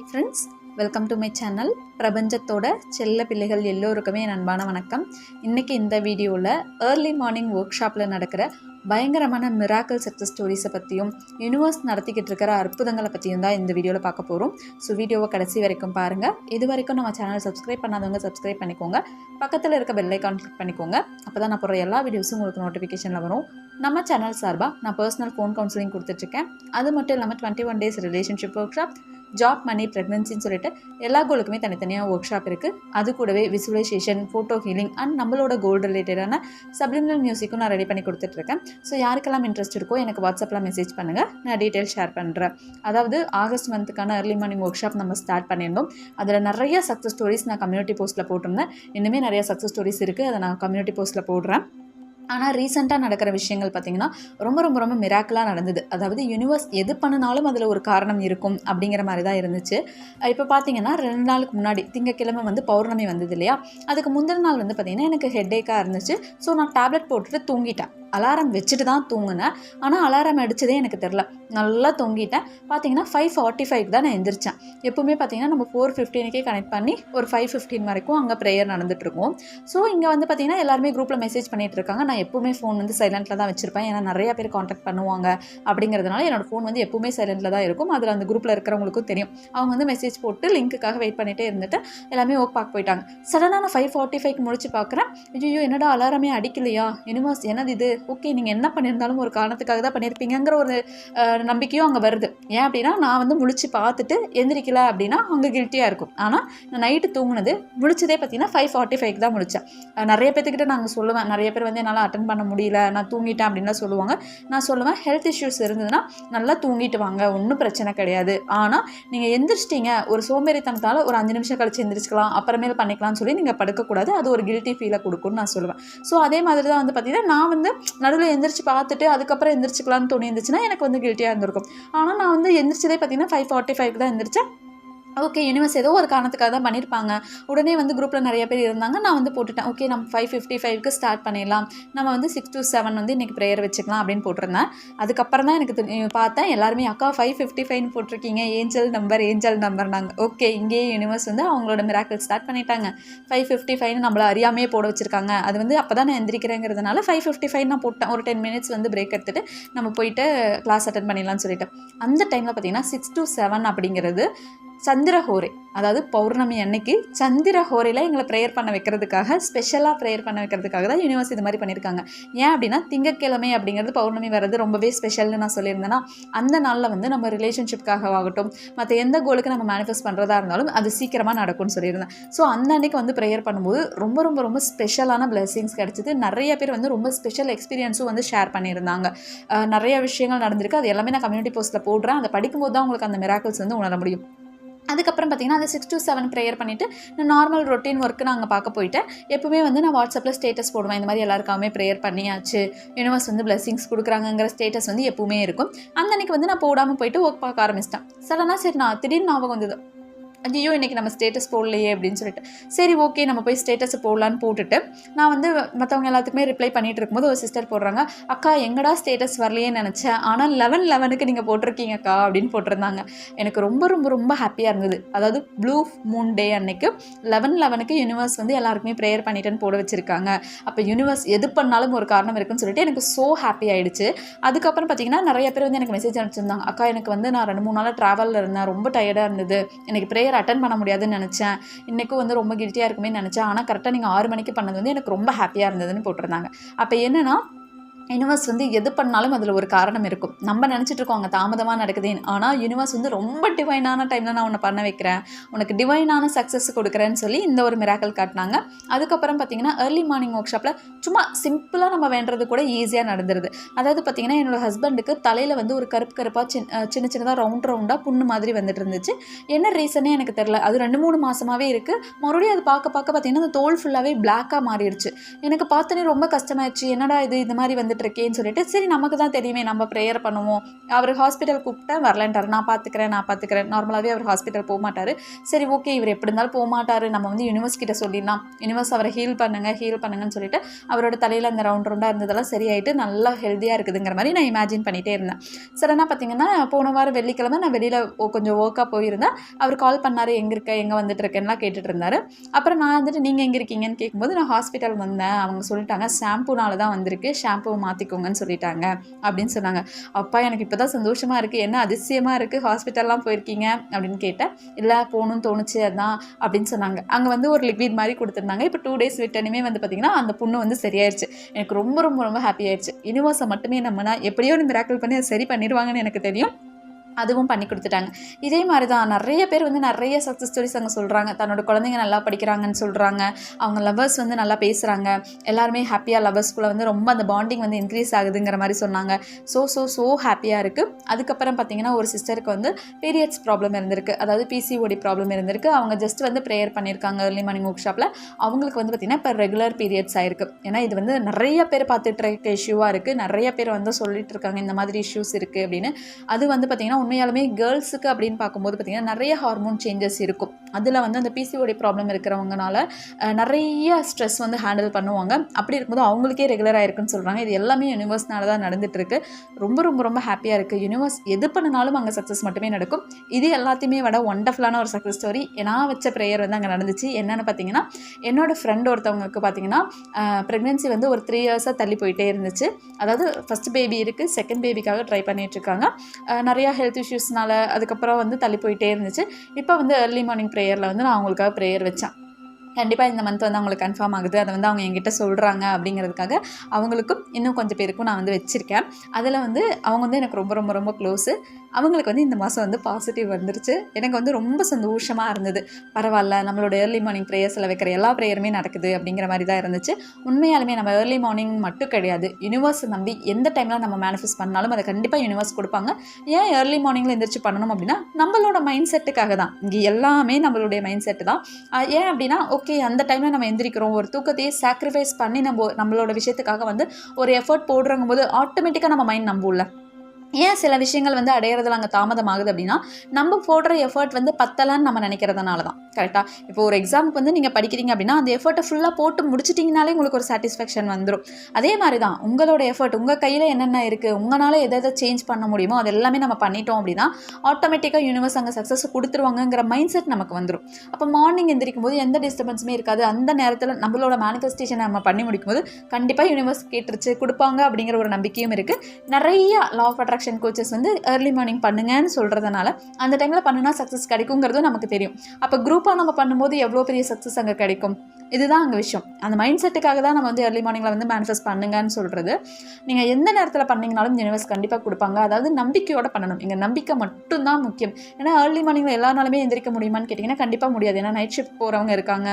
Hi friends welcome to my channel பிரபஞ்சத்தோட செல்ல பிள்ளைகள் எல்லோருக்குமே என் அன்பான வணக்கம். இன்றைக்கி இந்த வீடியோவில் ஏர்லி மார்னிங் ஒர்க் ஷாப்பில் நடக்கிற பயங்கரமான மிராக்கல் சக்ஸஸ் ஸ்டோரிஸை பற்றியும் யூனிவர்ஸ் நடத்திக்கிட்டு இருக்கிற அற்புதங்களை பற்றியும் தான் இந்த வீடியோவில் பார்க்க போகிறோம் ஸோ வீடியோவை கடைசி வரைக்கும் பாருங்கள் இது வரைக்கும் நம்ம சேனல் சப்ஸ்கிரைப் பண்ணாதவங்க சப்ஸ்கிரைப் பண்ணிக்கோங்க. பக்கத்தில் இருக்க பெல்லைக்கான் கிளிக் பண்ணிக்கோங்க. அப்போ தான் நான் போகிற எல்லா வீடியோஸும் உங்களுக்கு நோட்டிஃபிகேஷனில் வரும். நம்ம சேனல் சார்பாக நான் பர்சனல் ஃபோன் கவுன்சிலிங் கொடுத்துட்ருக்கேன் அது மட்டும் இல்லாமல் twenty one days relationship workshop job money ப்ரெக்னன்சின்னு சொல்லிட்டு எல்லா கோலுக்குமே தனித்தனியாக ஒர்க் ஷாப் இருக்குது அது கூடவே விசுவலைசேஷன் ஃபோட்டோ ஹீலிங் அண்ட் நம்மளோட கோல் ரிலேட்டடான சப்ளிமினல் மியூசிக்கும் நான் ரெடி பண்ணி கொடுத்துட்ருக்கேன் ஸோ யாருக்கெல்லாம் இன்ட்ரெஸ்ட் இருக்கோ எனக்கு வாட்ஸ்அப்பில் மெசேஜ் பண்ணுங்கள் நான் டீட்டெயில் ஷேர் பண்ணுறேன் அதாவது ஆகஸ்ட் மந்த்துக்கான ஏர்லி மார்னிங் ஒர்க் ஷாப் நம்ம ஸ்டார்ட் பண்ணியிருந்தோம். அதில் நிறைய சக்ஸஸ் ஸ்டோரிஸ் நான் கம்யூனிட்டி போஸ்ட்டில் போட்டிருந்தேன். இன்னுமே நிறைய சக்ஸஸ் ஸ்டோரிஸ் இருக்குது அதை நான் கம்யூனிட்டி போஸ்ட்டில் போடுறேன். ஆனால் ரீசெண்டாக நடக்கிற விஷயங்கள் பார்த்திங்கன்னா ரொம்ப ரொம்ப ரொம்ப மிராக்கலாக நடந்தது. அதாவது யூனிவர்ஸ் எது பண்ணினாலும் அதில் ஒரு காரணம் இருக்கும் அப்படிங்கிற மாதிரி தான் இருந்துச்சு. இப்போ பார்த்தீங்கன்னா ரெண்டு நாளுக்கு முன்னாடி திங்கக்கிழமை வந்து பௌர்ணமி வந்தது இல்லையா? அதுக்கு முந்தின நாள் வந்து பார்த்திங்கன்னா எனக்கு ஹெட்டேக்காக இருந்துச்சு. ஸோ நான் டேப்லெட் போட்டுட்டு தூங்கிட்டேன். அலாரம் வச்சுட்டு தான் தூங்கினேன். ஆனால் அலாரம் அடித்ததே எனக்கு தெரில நல்லா தொங்கிட்டேன். பார்த்தீங்கன்னா ஃபைவ் ஃபார்ட்டி ஃபைவ் தான் நான் எந்திரிச்சேன். எப்பவுமே பார்த்தீங்கன்னா நம்ம ஃபோர் ஃபிஃப்டீனுக்கே கனெக்ட் பண்ணி ஒரு ஃபைவ் ஃபிஃப்டீன் வரைக்கும் அங்கே ப்ரேயர் நடந்துட்டுருக்கும் ஸோ இங்கே வந்து பார்த்தீங்கன்னா எல்லாருமே குரூப்பில் மெசேஜ் பண்ணிட்டு இருக்காங்க. நான் எப்பவுமே ஃபோன் வந்து சைலண்ட்டில் தான் வச்சிருப்பேன். ஏன்னா நிறைய பேர் காண்டாக்ட் பண்ணுவாங்க அப்படிங்கிறதுனால என்னோட ஃபோன் வந்து எப்பவுமே சைலண்ட்டில் தான் இருக்கும். அதில் அந்த குரூப்பில் இருக்கிறவங்களுக்கும் தெரியும். அவங்க வந்து மெசேஜ் போட்டு லிங்க்குக்காக வெயிட் பண்ணிகிட்டே இருந்துட்டு எல்லாமே ஒர்க் பார்க்க போயிட்டாங்க. சடனாக நான் ஃபைவ் ஃபார்ட்டி ஃபைவ்க்கு முடிச்சு பார்க்குறேன் ஐயோ என்னடா அலாரமே அடிக்கலையா? என்னமோ என்னது இது? ஓகே நீங்கள் என்ன பண்ணியிருந்தாலும் ஒரு காரணத்துக்காக தான் பண்ணியிருப்பீங்கங்கிற ஒரு நம்பிக்கையும் அங்கே வருது. ஏன் அப்படின்னா நான் வந்து முழிச்சு பார்த்துட்டு எந்திரிக்கல அப்படின்னா அங்கே கில்ட்டியாக இருக்கும். ஆனால் நான் நைட்டு தூங்கினது முழிச்சதே பார்த்தீங்கன்னா ஃபைவ் ஃபார்ட்டி ஃபைவ்க்கு தான் முழிச்சேன். நிறைய பேர்த்துக்கிட்ட நாங்கள் சொல்லுவேன். நிறைய பேர் வந்து என்னால் அட்டன் பண்ண முடியல நான் தூங்கிட்டேன் அப்படின்லாம் சொல்லுவாங்க. நான் சொல்லுவேன் ஹெல்த் இஷ்யூஸ் இருந்ததுன்னா நல்லா தூங்கிட்டு வாங்க ஒன்றும் பிரச்சனை கிடையாது. ஆனால் நீங்கள் எந்திரிச்சிட்டிங்க ஒரு சோம்பேறித்தனத்தால் ஒரு அஞ்சு நிமிஷம் கழிச்சு எந்திரிச்சிக்கலாம் அப்புறமேல் பண்ணிக்கலாம்னு சொல்லி நீங்கள் படுக்கக்கூடாது. அது ஒரு கில்ட்டி ஃபீலை கொடுக்கும்னு நான் சொல்லுவேன். ஸோ அதே மாதிரி தான் வந்து பார்த்தீங்கன்னா நான் வந்து நடுவில் எந்திரிச்சு பார்த்துட்டு அதுக்கப்புறம் எந்திரிச்சிக்கலாம்னு தோணி இருந்துச்சுன்னா எனக்கு வந்து கில்ட்டியாக இருந்திருக்கும். ஆனால் நான் வந்து எந்திரிச்சதே பார்த்தீங்கன்னா ஃபைவ் ஃபார்ட்டி ஃபைவ் தான் எந்திரிச்சேன். ஓகே யூனிவர்ஸ் ஏதோ ஒரு காரணத்துக்காக தான் பண்ணியிருப்பாங்க உடனே வந்து குரூப்பில் நிறைய பேர் இருந்தாங்க. நான் வந்து போட்டுட்டேன். ஓகே நம்ம ஃபைவ் ஃபிஃப்டி ஃபைவ்க்கு ஸ்டார்ட் பண்ணிடலாம். நம்ம வந்து சிக்ஸ் டு செவன் வந்து இன்றைக்கி ப்ரேயர் வச்சுக்கலாம் அப்படின்னு போட்டிருந்தேன். அதுக்கப்புறம் தான் எனக்கு பார்த்தேன். எல்லாருமே அக்கா ஃபைவ் ஃபிஃப்டி ஃபைவ்னு போட்டிருக்கீங்க. ஏஞ்சல் நம்பர் ஏஞ்சல் நம்பர் நாங்கள் ஓகே இங்கேயே யூனிவர்ஸ் வந்து அவங்களோட மிராக்கிள் ஸ்டார்ட் பண்ணிட்டாங்க. ஃபைவ் ஃபிஃப்டி ஃபைவ்னு நம்மளை அறியாமே போட வச்சுருக்காங்க. அது வந்து அப்போ தான் நான் எந்திரிக்கிறேங்கிறதுனால ஃபைவ் ஃபிஃப்டி ஃபைவ் நான் போட்டேன். ஒரு டென் மினிட்ஸ் வந்து பிரேக் எடுத்துகிட்டு நம்ம போயிட்டு கிளாஸ் அட்டன் பண்ணிடலாம்னு சொல்லிட்டு. அந்த டைமில் பார்த்தீங்கன்னா சிக்ஸ் டு செவன் அப்படிங்கிறது சந்திரஹோரை அதாவது பௌர்ணமி அன்னைக்கு சந்திரஹோரையில் எங்களை ப்ரேயர் பண்ண வைக்கிறதுக்காக ஸ்பெஷலாக ப்ரேயர் பண்ண வைக்கிறதுக்காக தான் யூனிவர்ஸ் இது மாதிரி பண்ணியிருக்காங்க. ஏன் அப்படின்னா திங்கட்கிழமை அப்படிங்கிறது பௌர்ணமி வர்றது ரொம்பவே ஸ்பெஷல்னு நான் சொல்லியிருந்தேன்னா அந்த நாளில் வந்து நம்ம ரிலேஷன்ஷிப்காக ஆகட்டும் மற்ற எந்த கோலுக்கு நம்ம மேனிஃபெஸ்ட் பண்ணுறதா இருந்தாலும் அது சீக்கிரமாக நடக்கும்னு சொல்லியிருந்தேன். ஸோ அந்த அன்னைக்கு வந்து ப்ரேயர் பண்ணும்போது ரொம்ப ரொம்ப ரொம்ப ஸ்பெஷலான பிளெஸிங்ஸ் கிடச்சிது. நிறைய பேர் வந்து ரொம்ப ஸ்பெஷல் எக்ஸ்பீரியன்ஸும் வந்து ஷேர் பண்ணியிருந்தாங்க. நிறைய விஷயங்கள் நடந்திருக்கு. அது எல்லாமே நான் கம்யூனிட்டி போஸ்ட்டில் போடுறேன். அதை படிக்கும்போது தான் உங்களுக்கு அந்த மிராக்கிள்ஸ் வந்து உணர முடியும். அதுக்கப்புறம் பார்த்திங்கன்னா அந்த சிக்ஸ் டு செவன் ப்ரேயர் பண்ணிவிட்டு நான் நார்மல் ரொட்டீன் ஒர்க்கு நான் அங்கே பார்க்க போயிட்டேன். எப்பவுமே வந்து நான் வாட்ஸ்அப்பில் ஸ்டேட்டஸ் போடுவேன். இந்த மாதிரி எல்லாருக்காமே ப்ரேயர் பண்ணியாச்சு. யூனிவர்ஸ் வந்து blessings கொடுக்குறாங்கங்கிற ஸ்டேட்டஸ் வந்து எப்பவுமே இருக்கும். அந்த அன்றைக்கி வந்து நான் போடாமல் போயிட்டு ஒர்க் பார்க்க ஆரம்பிச்சிட்டேன். சடனாக சரி நான் திடீர்னு ஞாபகம் வந்தது. ஐயோ இன்றைக்கி நம்ம ஸ்டேட்டஸ் போடலையே அப்படின்னு சொல்லிட்டு. சரி ஓகே நம்ம போய் ஸ்டேட்டஸ் போடலான்னு போட்டுட்டு நான் வந்து மற்றவங்க எல்லாத்துக்குமே ரிப்ளை பண்ணிகிட்டு இருக்கும்போது ஒரு சிஸ்டர் போடுறாங்க அக்கா எங்கடா ஸ்டேட்டஸ் வரலையேன்னு நினச்சேன். ஆனால் லெவன் லெவனுக்கு நீங்கள் போட்டிருக்கீங்கக்கா அப்படின்னு போட்டிருந்தாங்க. எனக்கு ரொம்ப ரொம்ப ரொம்ப ஹாப்பியாக இருந்தது. அதாவது ப்ளூ மூன் டே அன்னைக்கு லெவன் லெவனுக்கு யூனிவர்ஸ் வந்து எல்லாருக்குமே ப்ரேயர் பண்ணிட்டேன்னு போட வச்சுருக்காங்க. அப்போ யூனிவர்ஸ் எது பண்ணாலும் ஒரு காரணம் இருக்குன்னு சொல்லிட்டு எனக்கு ஸோ ஹாப்பி ஆகிடுச்சு அதுக்கப்புறம் பார்த்தீங்கன்னா நிறைய பேர் வந்து எனக்கு மெசேஜ் அனுப்பிச்சிருந்தாங்க. அக்கா எனக்கு வந்து நான் ரெண்டு மூணு நாளாக ட்ராவலில் இருந்தேன். ரொம்ப டயர்டாக இருந்தது. எனக்கு ப்ரேயர் அட்டன் பண்ண முடியாதுன்னு நினச்சேன். இன்றைக்கும் வந்து ரொம்ப கில்ட்டியாக இருக்குமே நினச்சேன். ஆனால் கரெக்டாக நீங்கள் ஆறு மணிக்கு பண்ணது வந்து எனக்கு ரொம்ப ஹாப்பியாக இருந்ததுன்னு போட்டிருந்தாங்க. அப்போ என்னன்னா யூனிவர்ஸ் வந்து எது பண்ணாலும் அதில் ஒரு காரணம் இருக்கும். நம்ம நினச்சிட்டு இருக்கோம் அங்கே தாமதமாக நடக்குதுன்னு. ஆனால் யூனிவர்ஸ் வந்து ரொம்ப டிவைனான டைமில் நான் உன்னை பண்ண வைக்கிறேன். உனக்கு டிவைனான சக்ஸஸ் கொடுக்குறேன்னு சொல்லி இந்த ஒரு மிராக்கல் காட்டினாங்க. அதுக்கப்புறம் பார்த்தீங்கன்னா ஏர்லி மார்னிங் ஒர்க் ஷாப்பில் சும்மா சிம்பிளாக நம்ம வேண்டுறது கூட ஈஸியாக நடந்துருது. அதாவது பார்த்தீங்கன்னா என்னோடய ஹஸ்பண்டுக்கு தலையில் வந்து ஒரு கருப்பு கருப்பாக சின்ன சின்ன சின்னதாக ரவுண்ட் ரவுண்டாக புண்ணு மாதிரி வந்துட்டு இருந்துச்சு. என்ன ரீசனே எனக்கு தெரில அது ரெண்டு மூணு மாதமாகவே இருக்குது மறுபடியும் அது பார்க்க பார்க்க பார்த்தீங்கன்னா அந்த தோல் ஃபுல்லாகவே பிளாக்காக மாறிடுச்சு. எனக்கு பார்த்தோன்னே ரொம்ப கஷ்டமாயிடுச்சு என்னடா இது? இந்த மாதிரி வந்துட்டு இருக்கேன்னு சொல்லிட்டு சரி நமக்கு தான் தெரியுமே நம்ம ப்ரேயர் பண்ணுவோம். அவர் ஹாஸ்பிட்டல் கூப்பிட்டேன் வரலன்ட்டார். நான் பார்த்துக்கிறேன் நான் பார்த்துக்கிறேன் நார்மலாகவே அவர் ஹாஸ்பிட்டல் போக மாட்டார். சரி ஓகே இவர் எப்படி இருந்தாலும் போக மாட்டார். நம்ம வந்து யூனிவர்ஸ் கிட்ட சொல்லிடலாம். யூனிவர்ஸ் அவரை ஹீல் பண்ணுங்க ஹீல் பண்ணுங்கன்னு சொல்லிட்டு அவரோட தலையில் அந்த ரவுண்ட் ரவுண்டாக இருந்ததெல்லாம் சரியாயிட்டு நல்லா ஹெல்த்தியாக இருக்குதுங்கிற மாதிரி நான் இமேஜின் பண்ணிகிட்டே இருந்தேன். சடனாக பார்த்தீங்கன்னா போன வாரம் வெள்ளிக்கிழமை நான் வெளியில் கொஞ்சம் ஒர்க்காக போயிருந்தேன். அவர் கால் பண்ணார் எங்கே இருக்க? எங்கே வந்துட்டு இருக்கேன்லாம் கேட்டுட்டு இருந்தார். அப்புறம் நான் வந்துட்டு நீங்கள் எங்கே இருக்கீங்கன்னு கேட்கும்போது நான் ஹாஸ்பிட்டல் வந்தேன். அவங்க சொல்லிட்டாங்க ஷாம்புனால தான் வந்திருக்கு. மா மாற்றிக்கோங்கன்னு சொல்லிட்டாங்க அப்படின்னு சொன்னாங்க. அப்பா எனக்கு இப்போ தான் சந்தோஷமாக இருக்குது என்ன அதிசயமாக இருக்குது ஹாஸ்பிட்டல்லாம் போயிருக்கீங்க அப்படின்னு கேட்டேன். இல்லை போகணும்னு தோணுச்சு அதான் அப்படின்னு சொன்னாங்க. அங்கே வந்து ஒரு லிக்விட் மாதிரி கொடுத்துருந்தாங்க. இப்போ டூ டேஸ் விட்டனுமே வந்து பார்த்திங்கன்னா அந்த புண்ணு வந்து சரியாயிருச்சு. எனக்கு ரொம்ப ரொம்ப ரொம்ப ஹாப்பி ஆயிடுச்சு யூனிவர்ஸை மட்டுமே நம்மனா எப்படியோ மிராக்கிள் பண்ணி அதை சரி பண்ணிடுவாங்கன்னு எனக்கு தெரியும். அதுவும் பண்ணி கொடுத்துட்டாங்க. இதே மாதிரி தான் நிறைய பேர் வந்து நிறைய சக்ஸஸ் ஸ்டோரிஸ் அங்கே சொல்கிறாங்க தன்னோட குழந்தைங்க நல்லா படிக்கிறாங்கன்னு சொல்கிறாங்க அவங்க லவ்வர்ஸ் வந்து நல்லா பேசுகிறாங்க எல்லாருமே ஹாப்பியாக லவ்வர்ஸ்குள்ளே வந்து ரொம்ப அந்த பாண்டிங் வந்து இன்க்ரீஸ் ஆகுதுங்கிற மாதிரி சொன்னாங்க. ஸோ ஸோ ஸோ ஹாப்பியாக இருக்குது அதுக்கப்புறம் பார்த்தீங்கன்னா ஒரு சிஸ்டருக்கு வந்து பீரியட்ஸ் ப்ராப்ளம் இருந்திருக்கு. அதாவது பிசிஓடி ப்ராப்ளம் இருந்திருக்கு. அவங்க ஜஸ்ட் வந்து ப்ரேயர் பண்ணியிருக்காங்க ஏர்லி மார்னிங் ஒர்க் ஷாப்பில் அவங்களுக்கு வந்து பார்த்திங்கன்னா இப்போ ரெகுலர் பீரியட்ஸ் ஆயிருக்கு. ஏன்னா இது வந்து நிறைய பேர் பார்த்துட்டு இருக்க இஷ்யூவாக இருக்குது நிறைய பேர் வந்து சொல்லிட்டு இருக்காங்க இந்த மாதிரி இஷ்யூஸ் இருக்குது அப்படின்னு. அது வந்து பார்த்திங்கன்னா உண்மையாலுமே கேர்ள்ஸுக்கு அப்படின்னு பார்க்கும்போது பார்த்திங்கன்னா நிறைய ஹார்மோன் சேஞ்சஸ் இருக்கும். அதில் வந்து அந்த பிசிஓடி ப்ராப்ளம் இருக்கிறவங்கனால நிறைய ஸ்ட்ரெஸ் வந்து ஹேண்டில் பண்ணுவாங்க. அப்படி இருக்கும்போது அவங்களுக்கே ரெகுலராக இருக்குன்னு சொல்கிறாங்க இது எல்லாமே யூனிவர்ஸ்னால தான் நடந்துகிட்ருக்கு ரொம்ப ரொம்ப ரொம்ப ஹாப்பியாக இருக்குது யூனிவர்ஸ் எது பண்ணினாலும் அங்கே சக்ஸஸ் மட்டுமே நடக்கும். இது எல்லாத்தையுமே விட ஒண்டர்ஃபுல்லான ஒரு சக்ஸஸ் ஸ்டோரி நான் வச்ச ப்ரேயர் வந்து அங்கே நடந்துச்சு. என்னென்னு பார்த்தீங்கன்னா என்னோட ஃப்ரெண்ட் ஒருத்தவங்களுக்கு பார்த்தீங்கன்னா ப்ரெக்னென்சி வந்து ஒரு த்ரீ இயர்ஸாக தள்ளி போயிட்டே இருந்துச்சு. அதாவது ஃபஸ்ட் பேபி இருக்குது செகண்ட் பேபிக்காக ட்ரை பண்ணிகிட்ருக்காங்க நிறையா ஹெல்த் இஷ்யூஸ்னால அதுக்கப்புறம் வந்து தள்ளி போயிட்டே இருந்துச்சு. இப்போ வந்து ஏர்லி மார்னிங் ப்ரேயரில் வந்து நான் அவங்களுக்காக ப்ரேயர் வச்சேன். கண்டிப்பாக இந்த மந்த் வந்து அவங்களுக்கு கன்ஃபார்ம் ஆகுது. அதை வந்து அவங்க என்கிட்ட சொல்கிறாங்க அப்படிங்கிறதுக்காக அவங்களுக்கும் இன்னும் கொஞ்சம் பேருக்கும் நான் வந்து வச்சுருக்கேன். அதில் வந்து அவங்க வந்து எனக்கு ரொம்ப ரொம்ப ரொம்ப க்ளோஸு அவங்களுக்கு வந்து இந்த மாதம் வந்து பாசிட்டிவ் வந்துருச்சு. எனக்கு வந்து ரொம்ப சந்தோஷமாக இருந்தது. பரவாயில்ல நம்மளோட ஏர்லி மார்னிங் ப்ரேயர்ஸில் வைக்கிற எல்லா ப்ரேயருமே நடக்குது அப்படிங்கிற மாதிரி தான் இருந்துச்சு. உண்மையாலுமே நம்ம ஏர்லி மார்னிங் மட்டும் கிடையாது. யூனிவர்ஸ் நம்பி எந்த டைமில் நம்ம மேனிஃபெஸ்ட் பண்ணாலும் அதை கண்டிப்பாக யூனிவர்ஸ் கொடுப்பாங்க. ஏன் ஏர்லி மார்னிங்கில் எந்திரிச்சு பண்ணணும் அப்படின்னா நம்மளோட மைண்ட் செட்டுக்காக தான். இங்கே எல்லாமே நம்மளுடைய மைண்ட் செட்டு தான் ஏன் அப்படின்னா ஓகே அந்த டைமில் நம்ம எந்திரிக்கிறோம். ஒரு தூக்கத்தையே சாக்ரிஃபைஸ் பண்ணி நம்ம நம்மளோட விஷயத்துக்காக வந்து ஒரு எஃபர்ட் போடுறங்கும் போது ஆட்டோமேட்டிக்காக நம்ம மைண்ட் நம்பும்ல. ஏன் சில விஷயங்கள் வந்து அடையிறதுல அங்கே தாமதம் ஆகுது அப்படின்னா நம்ம போடுற எஃபர்ட் வந்து பத்தலான்னு நம்ம நினைக்கிறதுனால தான் கரெக்டாக இப்போ ஒரு எக்ஸாமுக்கு வந்து நீங்கள் படிக்கிறீங்க அப்படின்னா அந்த எஃபர்ட்டை ஃபுல்லாக போட்டு முடிச்சிட்டிங்கனாலே உங்களுக்கு ஒரு சாட்டிஸ்ஃபேக்ஷன் வந்துடும் அதே மாதிரி தான் உங்களோட எஃபர்ட் உங்கள் கையில் என்னென்ன இருக்குது உங்களால் எதை எதை சேஞ்ச் பண்ண முடியுமோ அது எல்லாமே நம்ம பண்ணிட்டோம் அப்படின்னா ஆட்டோமேட்டிக்காக யூனிவர்ஸ் அங்கே சக்ஸஸ் கொடுத்துருவாங்கங்கிற மைண்ட் செட் நமக்கு வந்துடும் அப்போ மார்னிங் எந்திரிக்கும் போது எந்த டிஸ்டர்பன்ஸுமே இருக்காது. அந்த நேரத்தில் நம்மளோட மேனிஃபெஸ்டேஷனை நம்ம பண்ணி முடிக்கும் போது கண்டிப்பாக யூனிவர்ஸ் கேட்டுருச்சு கொடுப்பாங்க அப்படிங்கிற ஒரு நம்பிக்கையும் இருக்குது நிறைய லா ஆஃப் அட்ராக்ஷன் கோச்சஸ் வந்து ஏர்லி மார்னிங் பண்ணுங்கன்னு சொல்கிறதுனால அந்த டைமில் பண்ணுனா சக்ஸஸ் கிடைக்குங்கிறதும் நமக்கு தெரியும். அப்போ குரூப்பாக நம்ம பண்ணும்போது எவ்வளோ பெரிய சக்ஸஸ் அங்கே கிடைக்கும்? இதுதான் அங்கே விஷயம். அந்த மைண்ட் செட்டுக்காக தான் நம்ம வந்து ஏர்லி மார்னிங்கில் வந்து மேனிஃபெஸ்ட் பண்ணுங்கன்னு சொல்கிறது நீங்கள் எந்த நேரத்தில் பண்ணிங்கனாலும் யூனிவர்ஸ் கண்டிப்பாக கொடுப்பாங்க. அதாவது நம்பிக்கையோடு பண்ணணும். இங்கே நம்பிக்கை மட்டும்தான் முக்கியம். ஏன்னா ஏர்லி மார்னிங்கில் எல்லா நாளுமே எந்திரிக்க முடியுமான்னு கேட்டிங்கன்னா கண்டிப்பாக முடியாது. ஏன்னா நைட் ஷிஃப்ட் போகிறவங்க இருக்காங்க.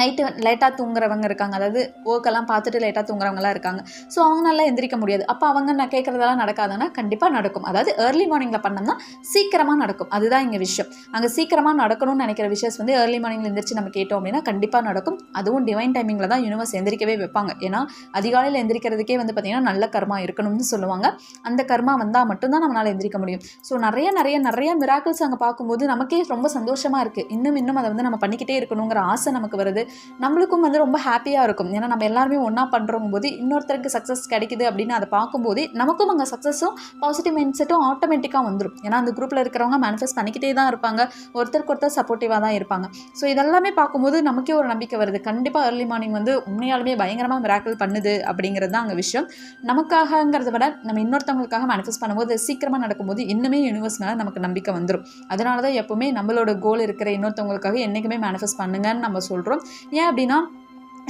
நைட்டு லேட்டாக தூங்குறவங்க இருக்காங்க. அதாவது ஒர்க்கெல்லாம் பார்த்துட்டு லேட்டாக தூங்குறவங்களாம் இருக்காங்க. ஸோ அவங்களால எந்திரிக்க முடியாது. அப்போ அவங்க நான் கேட்குறதெல்லாம் நடக்காதுன்னா கண்டிப்பாக நடக்கும். அதாவது ஏர்லி மார்னிங்கில் பண்ணோம்னா சீக்கிரமாக நடக்கும். அதுதான் இங்கே விஷயம். அங்கே சீக்கிரமாக நடக்கணும்னு நினைக்கிற விஷயம் வந்து ஏர்லி மார்னிங்கில் எந்திரிச்சு நம்ம கேட்டோம் அப்படின்னா கண்டிப்பாக நடக்கும். அதுவும் டிவைன் டைமிங்கில் தான் யூனிவர்ஸ் எந்திரிக்கவே வைப்பாங்க. ஏன்னா அதிகாலையில் எந்திரிக்கிறதுக்கே வந்து பார்த்திங்கன்னா நல்ல கர்மா இருக்கணும்னு சொல்லுவாங்க. அந்த கர்மா வந்தால் மட்டும்தான் நம்மளால் எந்திரிக்க முடியும். ஸோ நிறைய நிறைய நிறைய மிராக்கிள்ஸ் அங்கே பார்க்கும்போது நமக்கே ரொம்ப சந்தோஷமாக இருக்குது இன்னும் இன்னும் அதை வந்து நம்ம பண்ணிக்கிட்டே இருக்கணுங்கிற ஆசை நமக்கு வருது. நம்மளுக்கும் வந்து ரொம்ப ஹாப்பியாக இருக்கும். ஏன்னா நம்ம எல்லாருமே ஒன்றா பண்ணுறோம் போது இன்னொருத்தருக்கு சக்ஸஸ் கிடைக்குது அப்படின்னு அதை பார்க்கும்போது நமக்கும் அங்கே சக்ஸஸும் பாசிட்டிவ் மைண்ட் செட்டும் ஆட்டோமேட்டிக்காக வந்துடும் ஏன்னா அந்த குரூப்பில் இருக்கிறவங்க மேனிஃபெஸ்ட் பண்ணிக்கிட்டே தான் இருப்பாங்க. ஒருத்தருக்கு ஒருத்தர் சப்போர்ட்டிவாக தான் இருப்பாங்க. ஸோ இதெல்லாமே பார்க்கும்போது நமக்கே ஒரு நம்பிக்கை வருது. கண்டிப்பாக ஏர்லி மார்னிங் வந்து உண்மையாலுமே பயங்கரமாக மிராக்கிள் பண்ணுது அப்படிங்கிறது தான் அங்கே விஷயம். நமக்காகங்கிறத விட நம்ம இன்னொருத்தவங்களுக்காக மேனிஃபெஸ்ட் பண்ணும்போது சீக்கிரமாக நடக்கும்போது இன்னுமே யூனிவர்ஸ் மேலே நமக்கு நம்பிக்கை வந்துடும் அதனால தான் எப்போவுமே நம்மளோட கோல் இருக்கிற இன்னொருத்தவங்களுக்காக என்றைக்குமே மேனிஃபெஸ்ட் பண்ணுங்கன்னு நம்ம சொல்கிறோம் ஏன் அப்படின்னா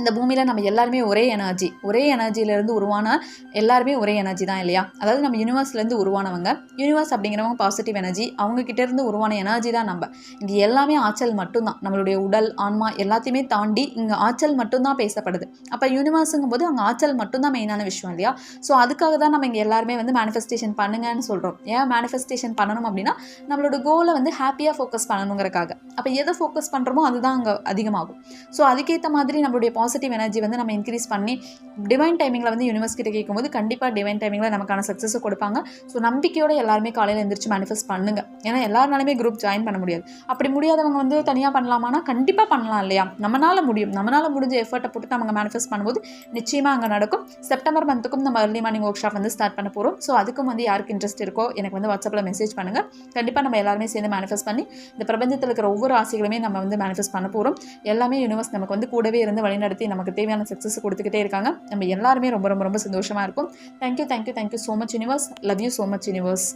இந்த பூமியில் நம்ம எல்லாருமே ஒரே எனர்ஜி ஒரே எனர்ஜியிலேருந்து உருவான எல்லாருமே ஒரே எனர்ஜி தான் இல்லையா? அதாவது நம்ம யூனிவர்ஸ்லேருந்து உருவானவங்க யூனிவர்ஸ் அப்படிங்கிறவங்க பாசிட்டிவ் எனர்ஜி அவங்கக்கிட்டேருந்து உருவான எனர்ஜி தான் நம்ம. இங்கே எல்லாமே ஆற்றல் மட்டும்தான். நம்மளுடைய உடல் ஆன்மா எல்லாத்தையுமே தாண்டி இங்கே ஆற்றல் மட்டும்தான் பேசப்படுது. அப்போ யூனிவர்ஸுங்கும் போது அங்கே ஆற்றல் மட்டும்தான் மெயினான விஷயம் இல்லையா? ஸோ அதுக்காக தான் நம்ம இங்கே எல்லாருமே வந்து மேனிஃபெஸ்டேஷன் பண்ணுங்கன்னு சொல்கிறோம் ஏன் மேனிஃபெஸ்டேஷன் பண்ணணும் அப்படின்னா நம்மளோட கோலை வந்து ஹாப்பியாக ஃபோக்கஸ் பண்ணணுங்கிறக்காக. அப்போ எதை ஃபோக்கஸ் பண்ணுறோமோ அதுதான் அங்கே அதிகமாகும். ஸோ அதுக்கேற்ற மாதிரி நம்மளுடைய பாசிட்டிவ் எனர்ஜி வந்து நம்ம இன்க்ரீஸ் பண்ணி டிவைன் டைமிங்கில் வந்து யூனிவர்ஸ் கிட்ட கேட்கும்போது கண்டிப்பாக டிவைன் டைமிங்கில் நமக்கான சக்ஸஸை கொடுப்பாங்க. ஸோ நம்பிக்கையோட எல்லாருமே காலையில் எந்திரிச்சு மேனிஃபெஸ்ட் பண்ணுங்க. ஏன்னா எல்லாருனாலுமே குரூப் ஜாயின் பண்ண முடியாது. அப்படி முடியாதவங்க வந்து தனியாக பண்ணலாமானா கண்டிப்பாக பண்ணலாம் இல்லையா? நம்மளால் முடியும். நம்மளால் முடிஞ்ச எஃபர்ட்டை போட்டு நம்ம மேனிஃபெஸ்ட் பண்ணும்போது நிச்சயமாக அங்கே நடக்கும். செப்டம்பர் மந்த்துக்கும் நம்ம ஏர்லி மார்னிங் ஒர்க் ஷாப் வந்து ஸ்டார்ட் பண்ண போகிறோம் ஸோ அதுக்கும் வந்து யாருக்கு இன்ட்ரெஸ்ட் இருக்கோ எனக்கு வந்து வாட்ஸ்அப்பில் மெசேஜ் பண்ணுங்கள் கண்டிப்பாக நம்ம எல்லாருமே சேர்ந்து மேனிஃபெஸ்ட் பண்ணி இந்த பிரபஞ்சத்தில் இருக்கிற ஒவ்வொரு ஆசைகளுமே நம்ம வந்து மேனிஃபெஸ்ட் பண்ண போகிறோம் எல்லாமே யூனிவர்ஸ் நமக்கு வந்து கூடவே இருந்து வழிநடத்து நமக்கு தேவையான சக்ஸஸ் கொடுத்துக்கிட்டே இருக்காங்க. நம்ம எல்லாருமே ரொம்ப ரொம்ப ரொம்ப சந்தோஷமாக இருக்கும். Thank you thank you thank you so much universe love you so much universe